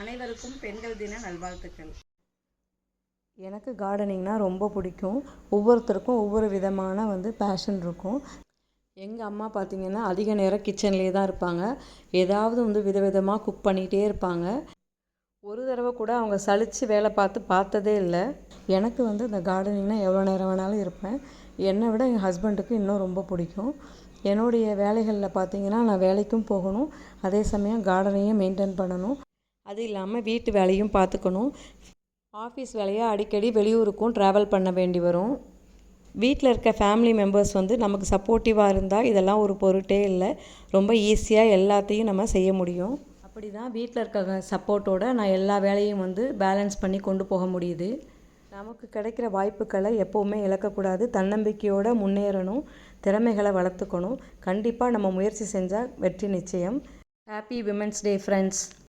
அனைவருக்கும் பெண்கள் தின நல்வாழ்த்துக்கள். எனக்கு கார்டனிங்னால் ரொம்ப பிடிக்கும். ஒவ்வொருத்தருக்கும் ஒவ்வொரு விதமான வந்து பேஷன் இருக்கும். எங்கள் அம்மா பார்த்திங்கன்னா அதிக நேரம் கிச்சன்லேயே தான் இருப்பாங்க. ஏதாவது வந்து விதவிதமாக குக் பண்ணிகிட்டே இருப்பாங்க. ஒரு தடவை கூட அவங்க சலித்து வேலை பார்த்து பார்த்ததே இல்லை. எனக்கு வந்து இந்த கார்டனிங்னால் எவ்வளோ நேரம் வேணாலும் இருப்பேன். என்னை விட எங்கள் ஹஸ்பண்டுக்கு இன்னும் ரொம்ப பிடிக்கும். என்னுடைய வேலைகளில் பார்த்தீங்கன்னா நான் வேலைக்கும் போகணும். அதே சமயம் கார்டனையும் மெயின்டைன் பண்ணணும். அது இல்லாமல் வீட்டு வேலையும் பார்த்துக்கணும் ஆஃபீஸ் வேலையாக அடிக்கடி வெளியூருக்கும் ட்ராவல் பண்ண வேண்டி வரும். வீட்டில் இருக்க ஃபேமிலி மெம்பர்ஸ் வந்து நமக்கு சப்போர்ட்டிவாக இருந்தால் இதெல்லாம் ஒரு பொருட்டே இல்லை. ரொம்ப ஈஸியாக எல்லாத்தையும் நம்ம செய்ய முடியும். அப்படி தான் வீட்டில் இருக்க சப்போர்ட்டோட நான் எல்லா வேலையும் வந்து பேலன்ஸ் பண்ணி கொண்டு போக முடியுது. நமக்கு கிடைக்கிற வாய்ப்புகளை எப்போவுமே இழக்கக்கூடாது. தன்னம்பிக்கையோடு முன்னேறணும். திறமைகளை வளர்த்துக்கணும். கண்டிப்பாக நம்ம முயற்சி செஞ்சால் வெற்றி நிச்சயம். Happy women's day friends